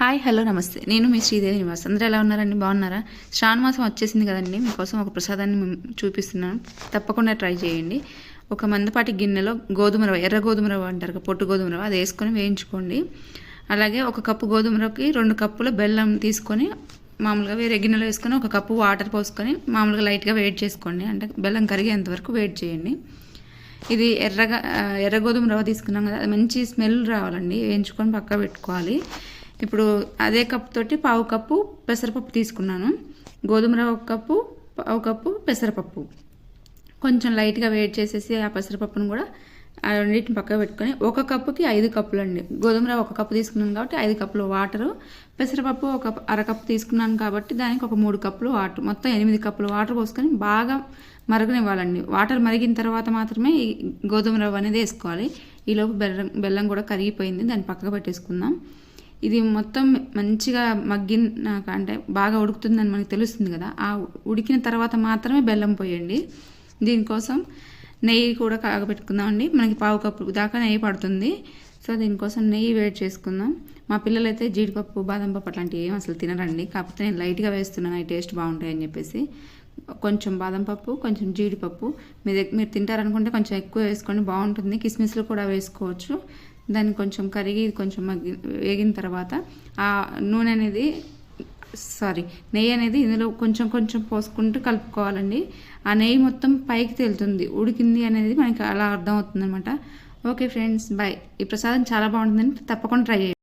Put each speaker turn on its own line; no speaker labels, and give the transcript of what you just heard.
Hi hello నమస్తే. నేను మీ శ్రీదేవి నివాస్. అందరూ ఎలా ఉన్నారండి? బాగున్నారా? శ్రావణ మాసం వచ్చేసింది కదండి. మీకోసం ఒక ప్రసాదాన్ని మేము చూపిస్తున్నాను. తప్పకుండా ట్రై చేయండి. ఒక మందపాటి గిన్నెలో గోధుమ రవ్వ ఎర్ర గోధుమ రవ్వ అంటారు పొట్టు గోధుమ రవ్వ అది వేసుకొని వేయించుకోండి. అలాగే ఒక కప్పు గోధుమ రవ్వకి రెండు కప్పుల బెల్లం తీసుకొని మామూలుగా వేరే గిన్నెలో వేసుకొని ఒక కప్పు వాటర్ పోసుకొని మామూలుగా లైట్గా వేడి చేసుకోండి. అంటే బెల్లం కరిగేంత వరకు వేడి చేయండి. ఇది ఎర్రగా ఎర్ర గోధుమ రవ్వ తీసుకున్నాం కదా అది మంచి స్మెల్ రావాలండి. వేయించుకొని పక్క పెట్టుకోవాలి. ఇప్పుడు అదే కప్ తోటి పావు కప్పు పెసరపప్పు తీసుకున్నాను. గోధుమ రవ్వ ఒక కప్పు పావు కప్పు పెసరపప్పు. కొంచెం లైట్గా వేడి చేసేసి ఆ పెసరపప్పును కూడా ఆ రెండింటిని పక్కన పెట్టుకొని ఒక కప్పుకి ఐదు కప్పులు అండి గోధుమ రవ్వ ఒక కప్పు తీసుకున్నాను కాబట్టి ఐదు కప్పులు వాటరు. పెసరపప్పు ఒక అరకప్పు తీసుకున్నాను కాబట్టి దానికి ఒక మూడు కప్పులు వాటర్. మొత్తం ఎనిమిది కప్పులు వాటర్ పోసుకొని బాగా మరగనివ్వాలండి. వాటర్ మరిగిన తర్వాత మాత్రమే ఈ గోధుమ రవ్వ అనేది వేసుకోవాలి. ఈలోపు బెల్లం బెల్లం కూడా కరిగిపోయింది. దాన్ని పక్కకు పెట్టేసుకుందాం. ఇది మొత్తం మంచిగా మగ్గిన అంటే బాగా ఉడుకుతుందని మనకు తెలుస్తుంది కదా ఆ ఉడికిన తర్వాత మాత్రమే బెల్లం పోయండి. దీనికోసం నెయ్యి కూడా కాగబెట్టుకుందామండి మనకి పావు కప్పు దాకా నెయ్యి పడుతుంది. సో దీనికోసం నెయ్యి వేడి చేసుకుందాం. మా పిల్లలైతే జీడిపప్పు బాదం పప్పు అట్లాంటివి ఏం అసలు తినరండి. కాకపోతే నేను లైట్గా వేస్తున్నాను అవి టేస్ట్ బాగుంటాయని చెప్పేసి. కొంచెం బాదం పప్పు కొంచెం జీడిపప్పు. మీ దగ్గర మీరు తింటారనుకుంటే కొంచెం ఎక్కువ వేసుకోండి బాగుంటుంది. కిస్మిస్లు కూడా వేసుకోవచ్చు. దాన్ని కొంచెం కరిగి కొంచెం మగ్గి వేగిన తర్వాత ఆ నూనె అనేది సారీ నెయ్యి అనేది ఇందులో కొంచెం కొంచెం పోసుకుంటూ కలుపుకోవాలండి. ఆ నెయ్యి మొత్తం పైకి తేలుతుంది. ఉడికింది అనేది మనకి అలా అర్థమవుతుంది అనమాట ఓకే ఫ్రెండ్స్ బాయ్. ఈ ప్రసాదం చాలా బాగుంటుందని తప్పకుండా ట్రై చేయండి.